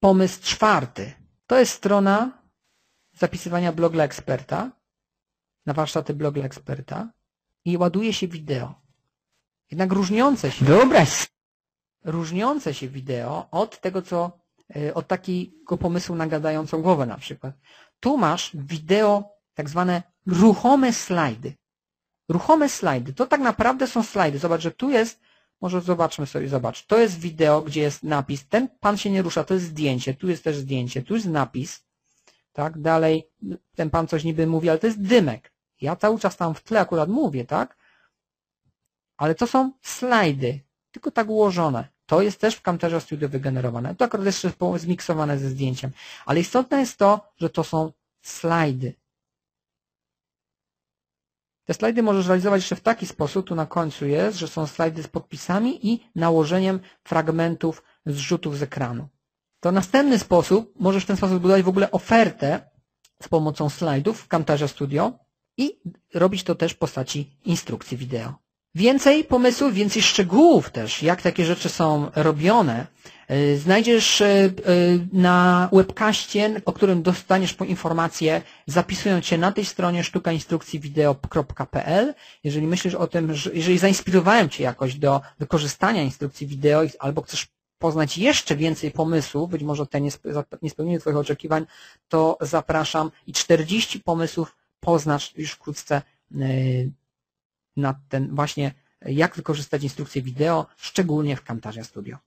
pomysł czwarty. To jest strona zapisywania blog dla eksperta, na warsztaty blog dla eksperta i ładuje się wideo. Jednak różniące się, Wyobraź różniące się wideo od tego, co, e, od takiego pomysłu na gadającą głowę na przykład. Tu masz wideo, tak zwane ruchome slajdy. Ruchome slajdy. To tak naprawdę są slajdy. Zobacz, że tu jest, może zobaczmy sobie, zobacz. To jest wideo, gdzie jest napis. Ten pan się nie rusza, to jest zdjęcie. Tu jest też zdjęcie, tu jest napis. Tak, dalej ten pan coś niby mówi, ale to jest dymek. Ja cały czas tam w tle akurat mówię, tak? Ale to są slajdy, tylko tak ułożone. To jest też w Camtasia Studio wygenerowane. To akurat jeszcze jest zmiksowane ze zdjęciem. Ale istotne jest to, że to są slajdy. Te slajdy możesz realizować jeszcze w taki sposób, tu na końcu jest, że są slajdy z podpisami i nałożeniem fragmentów zrzutów z ekranu. To następny sposób, możesz w ten sposób budować w ogóle ofertę z pomocą slajdów w Camtasia Studio i robić to też w postaci instrukcji wideo. Więcej pomysłów, więcej szczegółów też, jak takie rzeczy są robione, y, znajdziesz y, y, na webcaście, o którym dostaniesz po informację, zapisując się na tej stronie sztukainstrukcjwideo.pl. Jeżeli myślisz o tym, że jeżeli zainspirowałem Cię jakoś do wykorzystania instrukcji wideo albo chcesz poznać jeszcze więcej pomysłów, być może te nie spełniły Twoich oczekiwań, to zapraszam i 40 pomysłów poznasz już wkrótce na ten właśnie, jak wykorzystać instrukcję wideo, szczególnie w Camtasia Studio.